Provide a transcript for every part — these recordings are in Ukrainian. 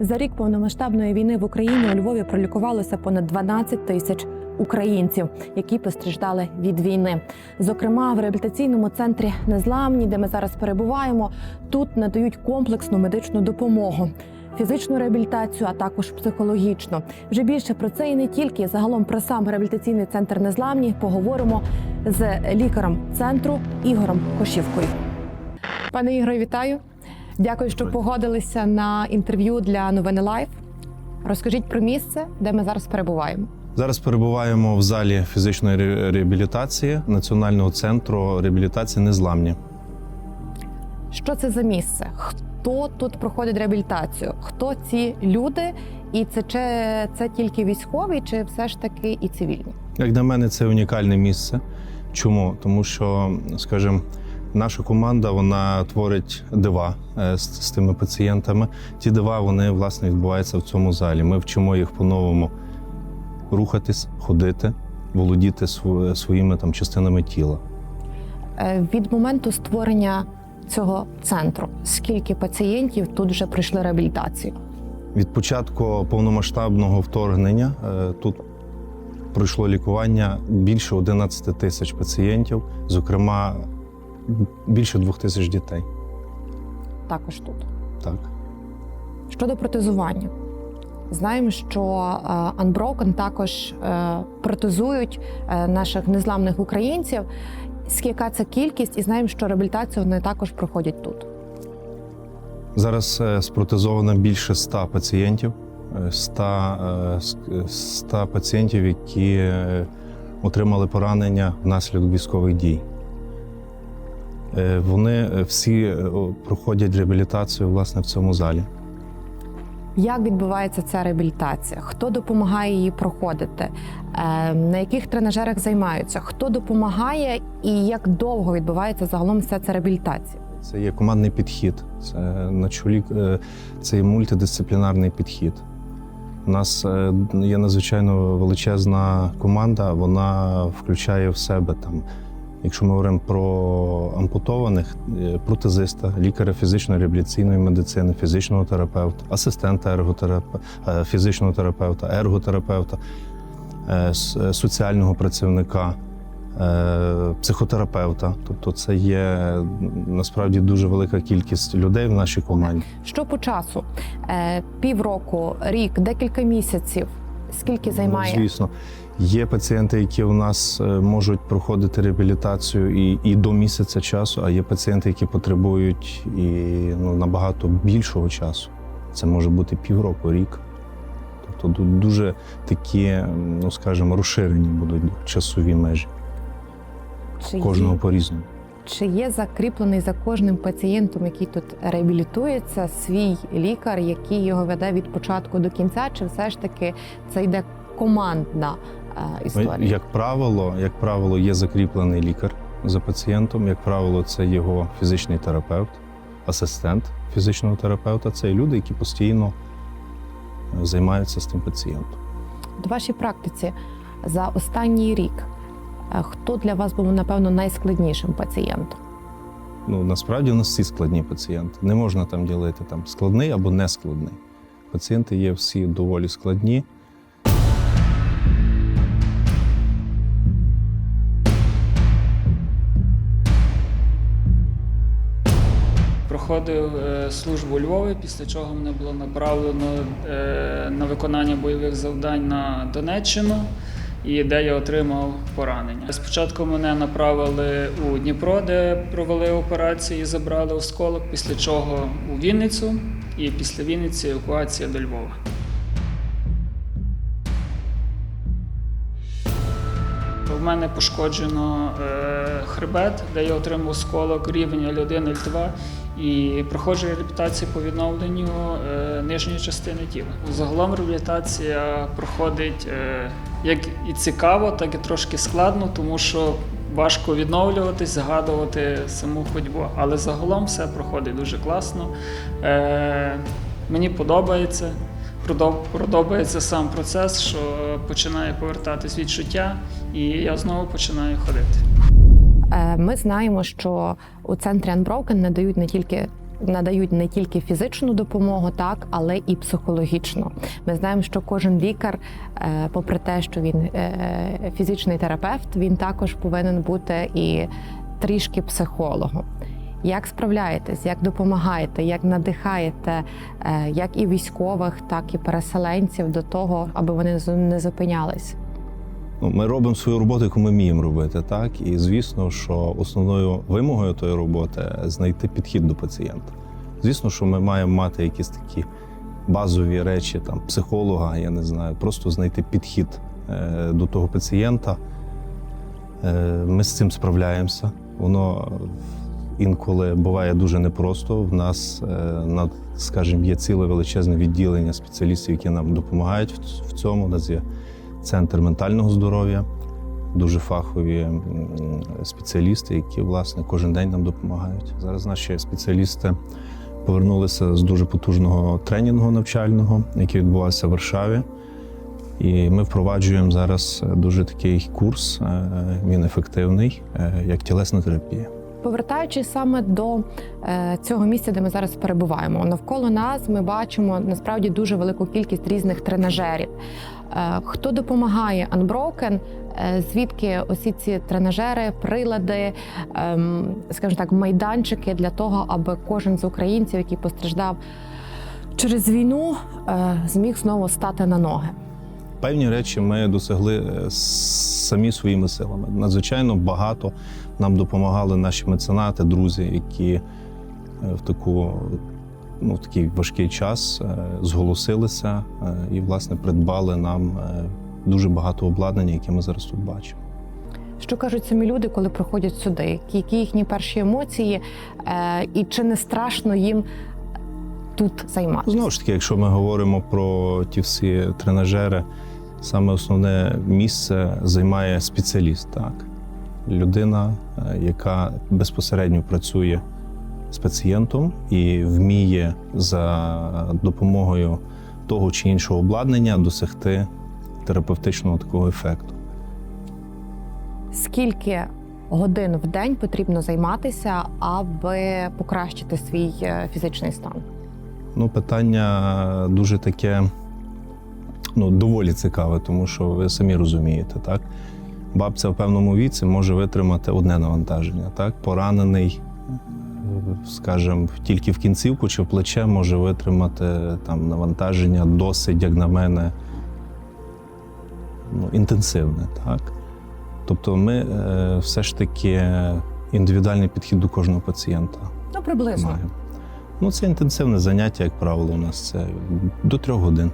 За рік повномасштабної війни в Україні у Львові пролікувалося понад 12 тисяч українців, які постраждали від війни. Зокрема, в реабілітаційному центрі Незламні, де ми зараз перебуваємо, тут надають комплексну медичну допомогу. Фізичну реабілітацію, а також психологічну. Вже більше про це і не тільки загалом про сам реабілітаційний центр Незламні поговоримо з лікарем центру Ігорем Кошівкою. Пане Ігоре, вітаю. Дякую, що погодилися на інтерв'ю для новини Лайф. Розкажіть про місце, де ми зараз перебуваємо. Зараз перебуваємо в залі фізичної ре- реабілітації Національного центру реабілітації Незламні. Що це за місце? Хто тут проходить реабілітацію? Хто ці люди? І це чи це тільки військові, чи все ж таки і цивільні? Як на мене, це унікальне місце. Чому? Тому що, скажімо, наша команда вона творить дива е, з, з тими пацієнтами. Ті дива вони власне відбуваються в цьому залі. Ми вчимо їх по-новому рухатись, ходити, володіти своїми там частинами тіла. Е, Від моменту створення цього центру скільки пацієнтів тут вже пройшли реабілітацію? Від початку повномасштабного вторгнення е, тут пройшло лікування більше 11 тисяч пацієнтів, зокрема більше двох тисяч дітей. Також тут. Так. Щодо протезування, знаємо, що е, Unbroken також е, протезують е, наших незламних українців. Скільки це кількість, і знаємо, що реабілітацію вони також проходять тут. Зараз спротезовано більше 100 пацієнтів, е, 100, е, с- е, 100 пацієнтів, які отримали поранення внаслідок військових дій. Е, Вони е, всі е, проходять реабілітацію власне в цьому залі. Як відбувається ця реабілітація? Хто допомагає її проходити? На яких тренажерах займаються? Хто допомагає і як довго відбувається загалом вся ця реабілітація? Це є командний підхід. Це на чолі це є мультидисциплінарний підхід. У нас є надзвичайно величезна команда. Вона включає в себе там. Якщо ми говоримо про ампутованих, е, протезиста, лікаря фізичної реабілітаційної медицини, фізичного терапевта, асистента ерготерапевта, е, фізичного терапевта, ерготерапевта, е, соціального працівника, психотерапевта. Тобто, це є насправді дуже велика кількість людей в нашій команді. Що по часу? Півроку, рік, декілька місяців. Скільки займає? Ну, звісно, є пацієнти, які у нас е, можуть проходити реабілітацію і, і до місяця часу, а є пацієнти, які потребують і ну, набагато більшого часу. Це може бути півроку, рік. Тобто ду- дуже такі, ну скажімо, розширені будуть часові межі Чи кожного є, по-різному. чи є закріплений за кожним пацієнтом, який тут реабілітується, свій лікар, який його веде від початку до кінця, чи все ж таки це йде командна е, історія? Як правило, як правило, є закріплений лікар за пацієнтом. Як правило, це його фізичний терапевт, асистент фізичного терапевта. Це люди, які постійно е, займаються з тим пацієнтом. В вашій практиці за останній рік е, хто для вас був напевно найскладнішим пацієнтом? Ну насправді у нас всі складні пацієнти. Не можна там ділити там складний або нескладний. Пацієнти є всі доволі складні. Проходив е, службу у Львові, після чого мене було направлено е, на виконання бойових завдань на Донеччину, і де я отримав поранення. Спочатку мене направили у Дніпро, де провели операцію і забрали осколок, після чого у Вінницю, і після Вінниці евакуація до Львова. В мене пошкоджено е, хребет, де я отримав осколок рівня L1, L2 і проходжу реабілітацію по відновленню е, нижньої частини тіла. Загалом реабілітація проходить е, як і цікаво, так і трошки складно, тому що важко відновлюватись, згадувати саму ходьбу. Але загалом все проходить дуже класно. Е, мені подобається. Подобається сам процес, що починає повертатись відчуття, і я знову починаю ходити. Е, Ми знаємо, що у центрі Unbroken надають не тільки надають не тільки фізичну допомогу, так але і психологічну. Ми знаємо, що кожен лікар, е, попри те, що він е, фізичний терапевт, він також повинен бути і трішки психологом. Як справляєтесь, як допомагаєте, як надихаєте як і військових, так і переселенців до того, аби вони не зупинялись? Ну, ми робимо свою роботу, яку ми вміємо робити, так і звісно, що основною вимогою тої роботи знайти підхід до пацієнта. Звісно, що ми маємо мати якісь такі базові речі, там психолога, я не знаю, просто знайти підхід е, до того пацієнта. Е, Ми з цим справляємося. Воно інколи буває дуже непросто. В нас, е, скажімо, є ціле величезне відділення спеціалістів, які нам допомагають в- в цьому. У нас є центр ментального здоров'я, дуже фахові спеціалісти, які власне кожен день нам допомагають. Зараз наші спеціалісти повернулися з дуже потужного тренінгу навчального, який відбувався в Варшаві. І ми впроваджуємо зараз дуже такий курс. е, Він ефективний, е, як тілесна терапія. Повертаючись саме до е, цього місця, де ми зараз перебуваємо, навколо нас ми бачимо насправді дуже велику кількість різних тренажерів. Е, хто допомагає Unbroken, е, звідки усі ці тренажери, прилади, ем, скажімо так, майданчики для того, аби кожен з українців, який постраждав через війну, зміг знову стати на ноги. Певні речі ми досягли е, самі своїми силами. Надзвичайно багато нам допомагали наші меценати, друзі, які е, в таку ну, в такий важкий час е, зголосилися і, власне, придбали нам дуже багато обладнання, яке ми зараз тут бачимо. Що кажуть самі люди, коли приходять сюди? Які- їхні перші емоції, і чи не страшно їм тут займатися? Знову ж таки, якщо ми говоримо про ті всі тренажери, саме основне місце займає спеціаліст, так. Людина, е, яка безпосередньо працює з пацієнтом і вміє за допомогою того чи іншого обладнання досягти терапевтичного такого ефекту. Скільки годин в день потрібно займатися, аби покращити свій е, фізичний стан? Ну, питання дуже таке ну, доволі цікаве, тому що ви самі розумієте, так? Бабця в певному віці може витримати одне навантаження, так? Поранений, скажімо, тільки в кінцівку чи в плече може витримати там навантаження досить, як на мене, ну, інтенсивне, так? Тобто ми е, все ж таки індивідуальний підхід до кожного пацієнта Ну, приблизно. маємо. Ну, це інтенсивне заняття, як правило, у нас це до трьох годин.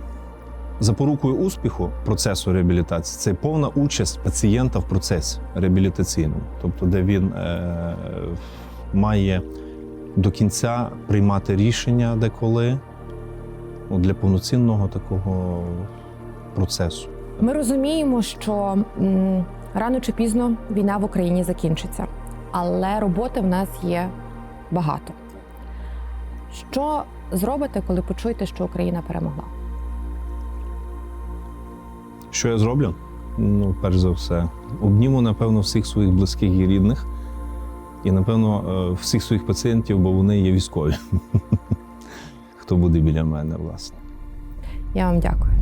Запорукою успіху процесу реабілітації це повна участь пацієнта в процесі реабілітаційному, тобто, де він е, має до кінця приймати рішення деколи ну, для повноцінного такого процесу. Ми розуміємо, що м, рано чи пізно війна в Україні закінчиться, але роботи в нас є багато. Що зробите, коли почуєте, що Україна перемогла? Що я зроблю? Ну, перш за все, обніму, напевно, всіх своїх близьких і рідних, і, напевно, е, всіх своїх пацієнтів, бо вони є військові. Хто буде біля мене, власне. Я вам дякую.